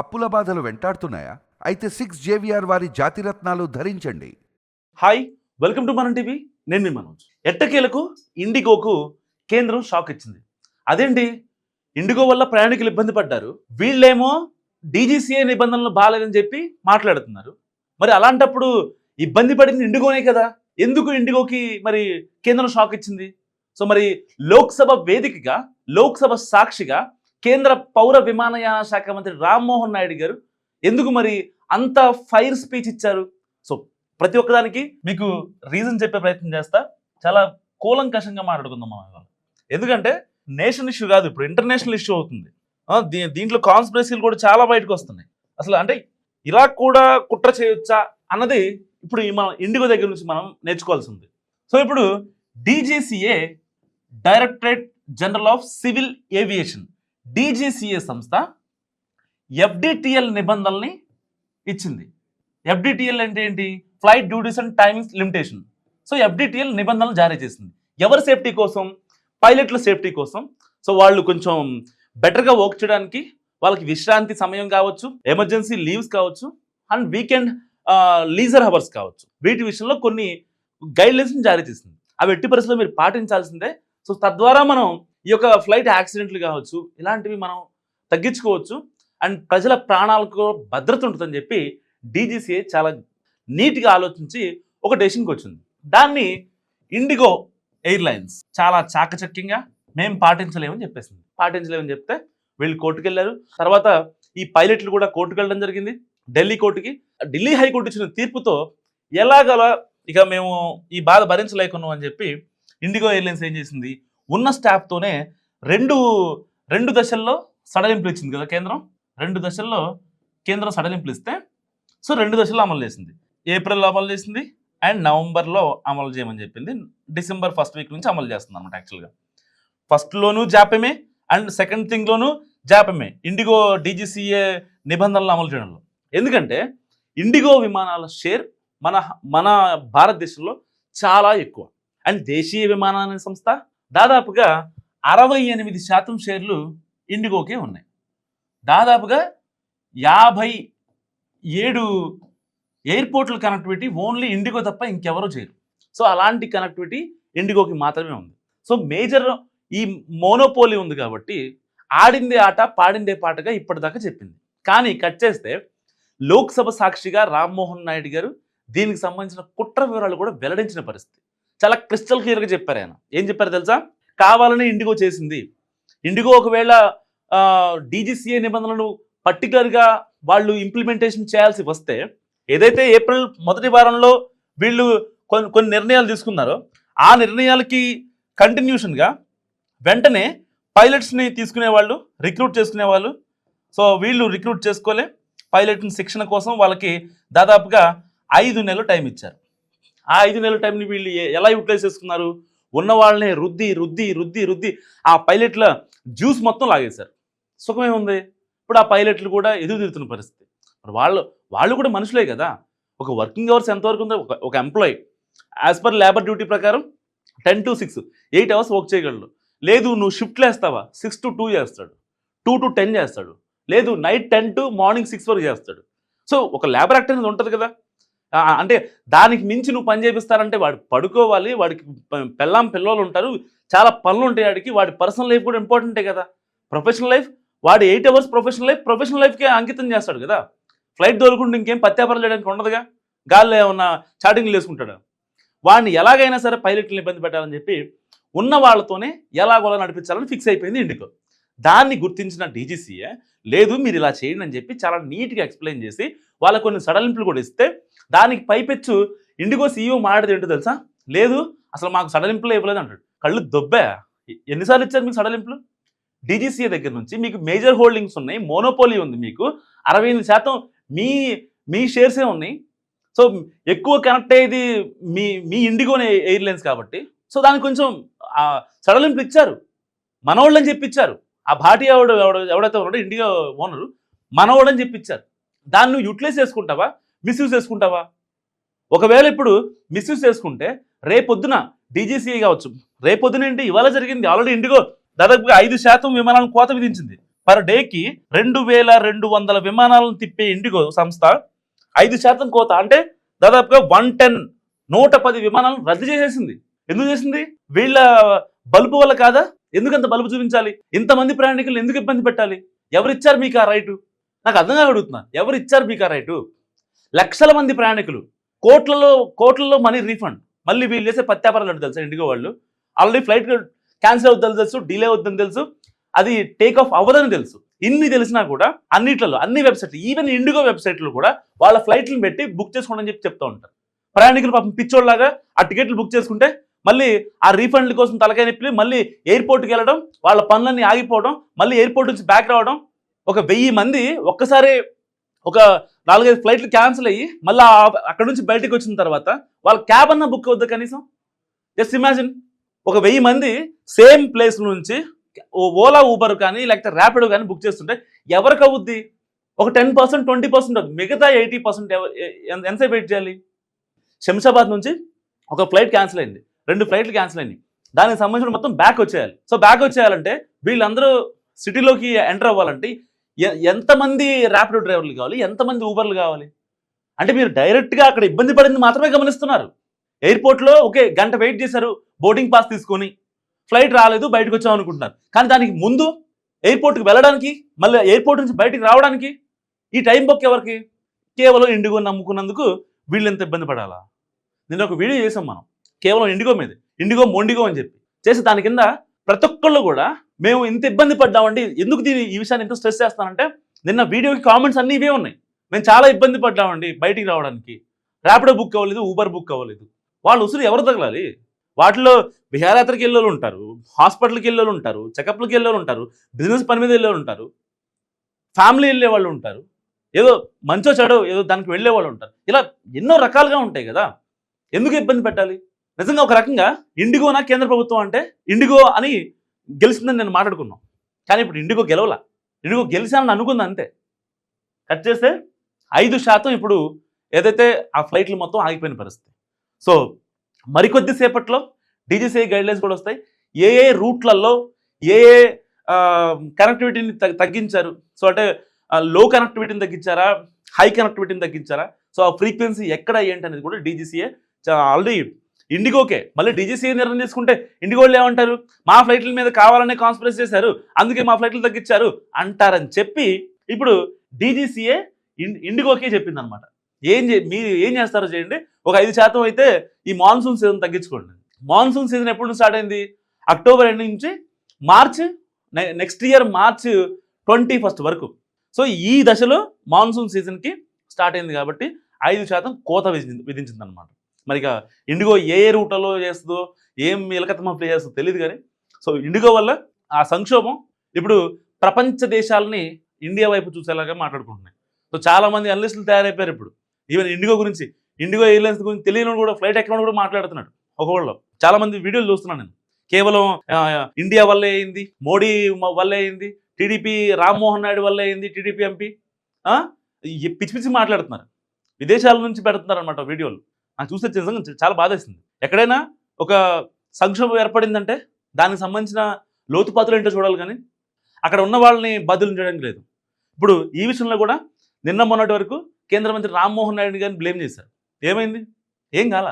అప్పుల బాధలు వెంటాడుతున్నాయా? అయితే సిక్స్ జేవిఆర్ వారి జాతిరత్నాలు ధరించండి. Hi welcome to Manam TV. నేను మీ మనోజ్. ఎట్టకేలకు ఇండిగోకు కేంద్రం షాక్ ఇచ్చింది. అదేంటి? ఇండిగో వల్ల ప్రయాణికులు ఇబ్బంది పడ్డారు. వీళ్ళేమో డీజీసీఏ నిబంధనలు బాగాలేదని చెప్పి మాట్లాడుతున్నారు. మరి అలాంటప్పుడు ఇబ్బంది పడింది ఇండిగోనే కదా. ఎందుకు ఇండిగోకి మరి కేంద్రం షాక్ ఇచ్చింది? సో మరి లోక్సభ వేదికగా లోక్సభ సాక్షిగా కేంద్ర పౌర విమానయాన శాఖ మంత్రి రామ్మోహన్ నాయుడు గారు ఎందుకు మరి అంత ఫైర్ స్పీచ్ ఇచ్చారు? సో ప్రతి ఒక్కదానికి మీకు రీజన్ చెప్పే ప్రయత్నం చేస్తా. చాలా కూలంకషంగా మాట్లాడుకుందాం మనం ఎందుకంటే నేషనల్ ఇష్యూ కాదు ఇప్పుడు ఇంటర్నేషనల్ ఇష్యూ అవుతుంది. దీ- దీంట్లో కాన్స్పిరసీలు కూడా చాలా బయటకు వస్తున్నాయి. అసలు అంటే ఇలా కూడా కుట్ర చేయొచ్చా అన్నది ఇప్పుడు ఈ మనం ఇండిగో దగ్గర నుంచి మనం నేర్చుకోవాల్సి ఉంది. సో ఇప్పుడు D G C A directorate general of civil aviation D G C A సంస్థ ఎఫ్డిటిఎల్ నిబంధనల్ని ఇచ్చింది. ఎఫ్డిటిఎల్ అంటే ఏంటి? Flight duties and timings limitation. So F D T L నిబంధనలు జారీ చేసింది. ఎవరి సేఫ్టీ కోసం? పైలట్ల సేఫ్టీ కోసం. సో వాళ్ళు కొంచెం బెటర్గా వర్క్ చేయడానికి వాళ్ళకి విశ్రాంతి సమయం కావచ్చు ఎమర్జెన్సీ లీవ్స్ కావచ్చు అండ్ వీకెండ్ లీజర్ హవర్స్ కావచ్చు. వీటి విషయంలో కొన్ని గైడ్లైన్స్ని జారీ చేసింది. అవి ఎట్టి పరిస్థితుల్లో మీరు పాటించాల్సిందే. సో తద్వారా మనం ఈ యొక్క ఫ్లైట్ యాక్సిడెంట్లు కావచ్చు ఇలాంటివి మనం తగ్గించుకోవచ్చు. అండ్ ప్రజల ప్రాణాలకు భద్రత ఉంటుందని చెప్పి డీజీసీఏ చాలా నీట్గా ఆలోచించి ఒక డెసిషన్కి వచ్చింది. దాన్ని ఇండిగో ఎయిర్లైన్స్ చాలా చాకచక్యంగా మేము పాటించలేమని చెప్పేసింది. పాటించలేమని చెప్తే వీళ్ళు కోర్టుకు వెళ్ళారు తర్వాత ఈ పైలట్లు కూడా కోర్టుకు వెళ్ళడం జరిగింది. ఢిల్లీ కోర్టుకి ఢిల్లీ హైకోర్టు ఇచ్చిన తీర్పుతో ఎలాగలా ఇక మేము ఈ బాధ భరించలేకున్నాం అని చెప్పి ఇండిగో ఎయిర్లైన్స్ ఏం చేసింది? ఉన్న స్టాఫ్తోనే రెండు రెండు దశల్లో సడలింపులు ఇచ్చింది కదా కేంద్రం? రెండు దశల్లో కేంద్రం సడలింపులు ఇస్తే సో రెండు దశల్లో అమలు చేసింది. ఏప్రిల్లో అమలు చేసింది అండ్ నవంబర్లో అమలు చేయమని చెప్పింది. డిసెంబర్ ఫస్ట్ వీక్ నుంచి అమలు చేస్తుంది అనమాట యాక్చువల్గా ఫస్ట్లోనూ జాప్యమే అండ్ సెకండ్ థింగ్లోనూ జాప్యమే. IndiGo D G C A నిబంధనలు అమలు చేయడంలో. ఎందుకంటే ఇండిగో విమానాల షేర్ మన మన భారతదేశంలో చాలా ఎక్కువ. అండ్ దేశీయ విమానాల సంస్థ దాదాపుగా అరవై ఎనిమిది శాతం షేర్లు ఇండిగోకే ఉన్నాయి. దాదాపుగా యాభై ఏడు ఎయిర్పోర్ట్ల కనెక్టివిటీ ఓన్లీ ఇండిగో తప్ప ఇంకెవరో చేయరు. సో అలాంటి కనెక్టివిటీ ఇండిగోకి మాత్రమే ఉంది. సో మేజర్ ఈ మోనోపోలీ ఉంది కాబట్టి ఆడిందే ఆట పాడిందే పాటగా ఇప్పటిదాకా చెప్పింది. కానీ కట్ చేస్తే లోక్సభ సాక్షిగా రామ్మోహన్ నాయుడు గారు దీనికి సంబంధించిన కుట్ర వివరాలు కూడా వెల్లడించిన పరిస్థితి. చాలా క్రిస్టల్ క్లియర్గా చెప్పారు ఆయన. ఏం చెప్పారు తెలుసా? కావాలని ఇండిగో చేసింది. ఇండిగో ఒకవేళ డీజీసీఏ నిబంధనలను పర్టికులర్గా వాళ్ళు ఇంప్లిమెంటేషన్ చేయాల్సి వస్తే ఏదైతే ఏప్రిల్ మొదటి వారంలో వీళ్ళు కొన్ని కొన్ని నిర్ణయాలు తీసుకున్నారో ఆ నిర్ణయాలకి కంటిన్యూషన్గా వెంటనే పైలట్స్ని తీసుకునే వాళ్ళు రిక్రూట్ చేసుకునే వాళ్ళు సో వీళ్ళు రిక్రూట్ చేసుకోలే. పైలట్ని శిక్షణ కోసం వాళ్ళకి దాదాపుగా ఐదు నెలలు టైం ఇచ్చారు. ఆ ఐదు నెలల టైంని వీళ్ళు ఎలా యూటిలైజ్ చేసుకున్నారు? ఉన్న వాళ్ళని రుద్ది రుద్ది రుద్ది రుద్ది ఆ పైలట్ల జ్యూస్ మొత్తం లాగేశారు. సుఖమే ఉంది. ఇప్పుడు ఆ పైలట్లు కూడా ఎదురు తిరుగుతున్న పరిస్థితి. మరి వాళ్ళు వాళ్ళు కూడా మనుషులే కదా. ఒక వర్కింగ్ అవర్స్ ఎంతవరకు ఉందో ఒక ఒక employee as per labour duty ప్రకారం ten to six eight hours work చేయగలడు. లేదు నువ్వు షిఫ్ట్లు వేస్తావా సిక్స్ టు టూ చేస్తాడు. టూ టు టెన్ చేస్తాడు. లేదు night ten to morning six వరకు చేస్తాడు. సో ఒక లేబర్ యాక్ట్ అనేది ఉంటుంది కదా. అంటే దానికి మించి నువ్వు పని చేపిస్తారంటే వాడు పడుకోవాలి వాడికి ప- పెళ్ళాం పిల్లలు ఉంటారు చాలా పనులు ఉంటాయి వాడికి వాడి పర్సనల్ లైఫ్ కూడా ఇంపార్టెంటే కదా. ప్రొఫెషనల్ లైఫ్ వాడు eight hours professional life professional లైఫ్కే అంకితం చేస్తాడు కదా. ఫ్లైట్ దొరుకుంటే ఇంకేం పత్యాపారం చేయడానికి ఉండదుగా? గాల్లో ఏమన్నా చాటింగ్లు వేసుకుంటాడు వాడిని ఎలాగైనా సరే పైలట్లను ఇబ్బంది పెట్టాలని చెప్పి ఉన్న వాళ్ళతోనే ఎలాగోలా నడిపించాలని ఫిక్స్ అయిపోయింది ఇండికో. దాన్ని గుర్తించిన డీజీసీఏ లేదు మీరు ఇలా చేయండి అని చెప్పి చాలా నీట్గా ఎక్స్ప్లెయిన్ చేసి వాళ్ళకు కొన్ని సడలింపులు కూడా ఇస్తే దానికి పైపెచ్చు ఇండిగో సీఈఓ మాట్లాడేది ఏంటో తెలుసా? లేదు అసలు మాకు సడలింపులు ఇవ్వలేదు అంటాడు. కళ్ళు దొబ్బా? ఎన్నిసార్లు ఇచ్చారు మీకు సడలింపులు? డీజీసీఏ దగ్గర నుంచి మీకు మేజర్ హోల్డింగ్స్ ఉన్నాయి మోనోపోలీ ఉంది మీకు అరవై ఎనిమిది శాతం మీ మీ షేర్సే ఉన్నాయి. సో ఎక్కువ కనెక్ట్ అయ్యేది మీ మీ ఇండిగోనే ఎయిర్లైన్స్ కాబట్టి. సో దానికి కొంచెం సడలింపులు ఇచ్చారు. మనోళ్ళని చెప్పించారు ఆ భాటి ఎవడు ఎవడు ఎవడైతే ఉన్నాడో ఇండిగో ఓనరు మనోడని చెప్పించారు దాన్ని నువ్వు యూటిలైజ్ చేసుకుంటావా? మిస్యూజ్ చేసుకుంటావా? ఒకవేళ ఇప్పుడు మిస్యూజ్ చేసుకుంటే రేపొద్దున డీజీసీఏ కావచ్చు. రేపొద్దున ఏంటి? ఇవాళ జరిగింది. ఆల్రెడీ ఇండిగో దాదాపుగా ఐదు శాతం విమానాలను కోత విధించింది. పర్ డేకి రెండు వేల రెండు వందల విమానాలను తిప్పే ఇండిగో సంస్థ ఐదు శాతం కోత అంటే దాదాపుగా వన్ టెన్ నూట పది విమానాలను రద్దు చేసేసింది. ఎందుకు చేసింది? వీళ్ళ బల్బు వల్ల కాదా? ఎందుకంత బల్బు చూపించాలి? ఇంతమంది ప్రయాణికులు ఎందుకు ఇబ్బంది పెట్టాలి? ఎవరిచ్చారు మీకు ఆ రైటు నాకు అర్థం అడుగుతున్నా. ఎవరు ఇచ్చారు మీకు ఆ రైటు? లక్షల మంది ప్రయాణికులు. కోట్లలో కోట్లలో మనీ రీఫండ్. మళ్ళీ వీళ్ళు చేసే పత్యాపారాలు అంటే తెలుసు ఇండిగో వాళ్ళు? ఆల్రెడీ ఫ్లైట్ క్యాన్సిల్ అవుతుందని తెలుసు డిలే అవుతుందని తెలుసు అది టేక్ ఆఫ్ అవ్వదని తెలుసు. ఇన్ని తెలిసినా కూడా అన్నిట్లలో అన్ని వెబ్సైట్లు ఈవెన్ ఇండిగో వెబ్సైట్లు కూడా వాళ్ళ ఫ్లైట్లను పెట్టి బుక్ చేసుకోండి అని చెప్పి చెప్తూ ఉంటారు. ప్రయాణికులు పాపం పిచ్చోళ్ళలాగా ఆ టికెట్లు బుక్ చేసుకుంటే మళ్ళీ ఆ రీఫండ్ల కోసం తలకాయ నొప్పి మళ్ళీ ఎయిర్పోర్ట్కి వెళ్ళడం వాళ్ళ పనులన్నీ ఆగిపోవడం మళ్ళీ ఎయిర్పోర్ట్ నుంచి బ్యాక్ రావడం ఒక వెయ్యి మంది ఒక్కసారి ఒక నాలుగైదు ఫ్లైట్లు క్యాన్సిల్ అయ్యి మళ్ళీ ఆ- అక్కడ నుంచి బయటకు వచ్చిన తర్వాత వాళ్ళ క్యాబ్ అన్న బుక్ అవుద్ది కనీసం? Just imagine. ఒక వెయ్యి మంది సేమ్ ప్లేస్ నుంచి ఓలా ఊబర్ కానీ లేకపోతే ర్యాపిడో కానీ బుక్ చేస్తుంటే ఎవరికి అవుద్ది? ఒక టెన్ పర్సెంట్ ట్వంటీ పర్సెంట్ అవుతుంది మిగతా ఎయిటీ పర్సెంట్ ఎంతసేపు వెయిట్ చేయాలి? శంషాబాద్ నుంచి ఒక ఫ్లైట్ క్యాన్సిల్ అయింది. రెండు ఫ్లైట్లు క్యాన్సిల్ అయింది దానికి సంబంధించిన మొత్తం బ్యాక్ వచ్చేయాలి. సో బ్యాక్ వచ్చేయాలంటే వీళ్ళందరూ సిటీలోకి ఎంటర్ అవ్వాలంటే ఎంతమంది ర్యాపిడో డ్రైవర్లు కావాలి? ఎంతమంది ఊబర్లు కావాలి? అంటే మీరు డైరెక్ట్గా అక్కడ ఇబ్బంది పడింది మాత్రమే గమనిస్తున్నారు. ఎయిర్పోర్ట్లో ఓకే గంట వెయిట్ చేశారు బోర్డింగ్ పాస్ తీసుకొని ఫ్లైట్ రాలేదు బయటకు వచ్చాం అనుకుంటున్నారు. కానీ దానికి ముందు ఎయిర్పోర్ట్కి వెళ్ళడానికి మళ్ళీ ఎయిర్పోర్ట్ నుంచి బయటికి రావడానికి ఈ టైం బుక్ ఎవరికి? కేవలం ఇండిగో నమ్ముకున్నందుకు వీళ్ళు ఎంత ఇబ్బంది పడాలా? నేను ఒక వీడియో చేసాం మనం. కేవలం ఇండిగో మీద. ఇండిగో మొండిగో అని చెప్పి. చేసి దాని కింద ప్రతి ఒక్కళ్ళు కూడా మేము ఇంత ఇబ్బంది పడ్డామండి. ఎందుకు దీని ఈ విషయాన్ని ఎంత స్ట్రెస్ చేస్తానంటే నిన్న వీడియోకి కామెంట్స్ అన్నీ ఇవే ఉన్నాయి. మేము చాలా ఇబ్బంది పడ్డామండి బయటికి రావడానికి. ర్యాపిడో బుక్ అవ్వలేదు ఊబర్ బుక్ అవ్వలేదు. వాళ్ళు ఉసురు ఎవరు తగలాలి? వాటిలో విహారయాత్రకి వెళ్ళేవాళ్ళు ఉంటారు హాస్పిటల్కి వెళ్ళేవాళ్ళు ఉంటారు చెకప్లకి వెళ్ళేవాళ్ళు ఉంటారు బిజినెస్ పని మీద వెళ్ళేవాళ్ళు ఉంటారు ఫ్యామిలీ వెళ్ళే వాళ్ళు ఉంటారు ఏదో మంచో చెడో ఏదో దానికి వెళ్ళే వాళ్ళు ఉంటారు. ఇలా ఎన్నో రకాలుగా ఉంటాయి కదా. ఎందుకు ఇబ్బంది పెట్టాలి? నిజంగా ఒక రకంగా ఇండిగోనా కేంద్ర ప్రభుత్వం అంటే ఇండిగో అని గెలిచిందని నేను మాట్లాడుకున్నాం. కానీ ఇప్పుడు ఇండిగో గెలవల? ఇండిగో గెలిచానని అనుకుంది అంతే. కట్ చేస్తే ఐదు శాతం ఇప్పుడు ఏదైతే ఆ ఫ్లైట్లు మొత్తం ఆగిపోయిన పరిస్థితి. సో మరికొద్ది సేపట్లో డీజీసీ గైడ్లైన్స్ కూడా వస్తాయి. ఏ ఏ రూట్లలో ఏ ఏ కనెక్టివిటీని తగ్గించారు? సో అంటే లో కనెక్టివిటీని తగ్గించారా? హై కనెక్టివిటీని తగ్గించారా? సో ఆ ఫ్రీక్వెన్సీ ఎక్కడ ఏంటి అనేది కూడా డీజీసీఏ ఆల్రెడీ ఇండిగోకే. మళ్ళీ డీజీసీఏ నిర్ణయం తీసుకుంటే ఇండిగో వాళ్ళు ఏమంటారు? మా ఫ్లైట్ల మీద కావాలనే కాన్స్పరెన్స్ చేశారు. అందుకే మా ఫ్లైట్లు తగ్గించారు అంటారని చెప్పి ఇప్పుడు డీజీసీఏ ఇండిగోకే చెప్పింది అనమాట ఏం మీరు ఏం చేస్తారో చేయండి. ఒక ఐదు శాతం అయితే ఈ మాన్సూన్ సీజన్ తగ్గించుకోండి. మాన్సూన్ సీజన్ ఎప్పుడు స్టార్ట్ అయింది? అక్టోబర్ ఎండ్ నుంచి March next year March twenty first వరకు. సో ఈ దశలో మాన్సూన్ సీజన్కి స్టార్ట్ అయింది కాబట్టి ఐదు శాతం కోత విధించింది విధించింది అనమాట మరి ఇక ఇండిగో ఏ ఏ రూట్లలో చేస్తుందో ఏం ఇలకతమ ప్లే చేస్తుందో తెలియదు కానీ సో ఇండిగో వల్ల ఆ సంక్షోభం ఇప్పుడు ప్రపంచ దేశాలని ఇండియా వైపు చూసేలాగా మాట్లాడుకుంటున్నాయి. సో చాలా మంది అనలిస్టులు తయారైపోయారు ఇప్పుడు. ఈవెన్ ఇండిగో గురించి ఇండిగో ఎయిర్లైన్స్ గురించి తెలియని కూడా ఫ్లైట్ ఎక్కడ కూడా మాట్లాడుతున్నాడు ఒకవేళ చాలామంది వీడియోలు చూస్తున్నాను నేను. కేవలం ఇండియా వల్లే అయింది మోడీ వల్లే అయింది టీడీపీ రామ్మోహన్ నాయుడు వల్లే అయింది టీడీపీ ఎంపీ పిచ్చి పిచ్చి మాట్లాడుతున్నారు. విదేశాల నుంచి పెడుతున్నారు అనమాట వీడియోలు. నాకు చూస్తే నిజంగా చాలా బాధేసింది. ఎక్కడైనా ఒక సంక్షోభం ఏర్పడిందంటే దానికి సంబంధించిన లోతుపాతులు ఏంటో చూడాలి కానీ అక్కడ ఉన్న వాళ్ళని బదులు చేయడానికి లేదు. ఇప్పుడు ఈ విషయంలో కూడా నిన్న మొన్నటి వరకు కేంద్ర మంత్రి రామ్మోహన్ నాయుడు గారిని బ్లేమ్ చేశారు. ఏమైంది? ఏం కాల?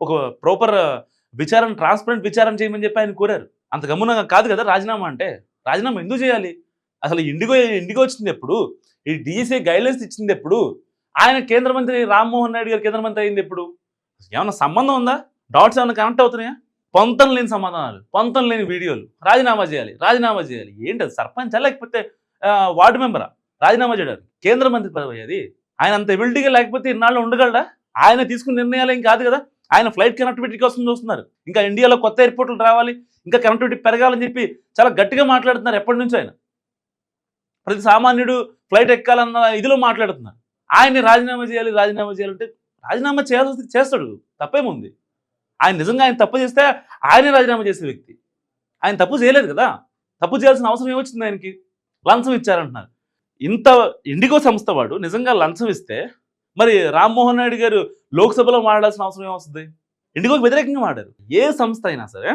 ఒక ప్రాపర్ విచారణ ట్రాన్స్పరెంట్ విచారణ చేయమని చెప్పి ఆయన కోరారు. అంత గమ్మున కాదు కదా రాజీనామా అంటే? రాజీనామా ఎందుకు చేయాలి? అసలు ఇండిగో ఇండిగో వచ్చింది ఎప్పుడు? ఈ డిఎస్ఏ గైడ్లైన్స్ ఇచ్చింది ఎప్పుడు? ఆయన కేంద్ర మంత్రి రామ్మోహన్ నాయుడు గారు కేంద్ర మంత్రి అయింది ఎప్పుడు? ఏమన్నా సంబంధం ఉందా? డాట్స్ ఏమైనా కనెక్ట్ అవుతున్నాయా? పొంతం లేని సమాధానాలు పొంతం లేని వీడియోలు రాజీనామా చేయాలి రాజీనామా చేయాలి. ఏంటి అది? సర్పంచా? లేకపోతే వార్డు మెంబరా? రాజీనామా చేయడానికి కేంద్ర మంత్రి పదవి అది. ఆయన అంత ఎబిలిటీగా లేకపోతే ఇన్నాళ్ళు ఉండగలడా? ఆయన తీసుకున్న నిర్ణయాలు ఏం కాదు కదా? ఆయన ఫ్లైట్ కనెక్టివిటీ కోసం చూస్తున్నారు. ఇంకా ఇండియాలో కొత్త ఎయిర్పోర్ట్లు రావాలి ఇంకా కనెక్టివిటీ పెరగాలని చెప్పి చాలా గట్టిగా మాట్లాడుతున్నారు ఎప్పటి నుంచో ఆయన. ప్రతి సామాన్యుడు ఫ్లైట్ ఎక్కాలన్న ఇదిలో మాట్లాడుతున్నారు. ఆయన్ని రాజీనామా చేయాలి రాజీనామా చేయాలంటే రాజీనామా చేయాల్సి చేస్తాడు. తప్పేముంది? ఆయన నిజంగా ఆయన తప్పు చేస్తే ఆయనే రాజీనామా చేసే వ్యక్తి. ఆయన తప్పు చేయలేదు కదా? తప్పు చేయాల్సిన అవసరం ఏమొచ్చింది ఆయనకి? లంచం ఇచ్చారంటున్నారు. ఇంత ఇండిగో సంస్థ వాడు నిజంగా లంచం ఇస్తే మరి రామ్మోహన్ నాయుడు గారు లోక్సభలో మాట్లాడాల్సిన అవసరం ఏమొస్తుంది? ఇండిగోకి వ్యతిరేకంగా మాట్లాడారు. ఏ సంస్థ అయినా సరే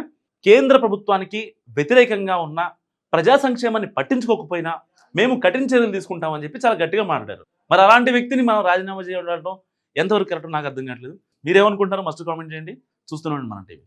కేంద్ర ప్రభుత్వానికి వ్యతిరేకంగా ఉన్న ప్రజా సంక్షేమాన్ని పట్టించుకోకపోయినా మేము కఠిన చర్యలు తీసుకుంటామని చెప్పి చాలా గట్టిగా మాట్లాడారు. మరి అలాంటి వ్యక్తిని మనం రాజీనామా చేయడం ఎంతవరకు కరెక్ట్ నాకు అర్థం కావట్లేదు. మీరేమనుకుంటారో మస్ట్ కామెంట్ చేయండి. చూస్తున్నాండి మన టీవీ.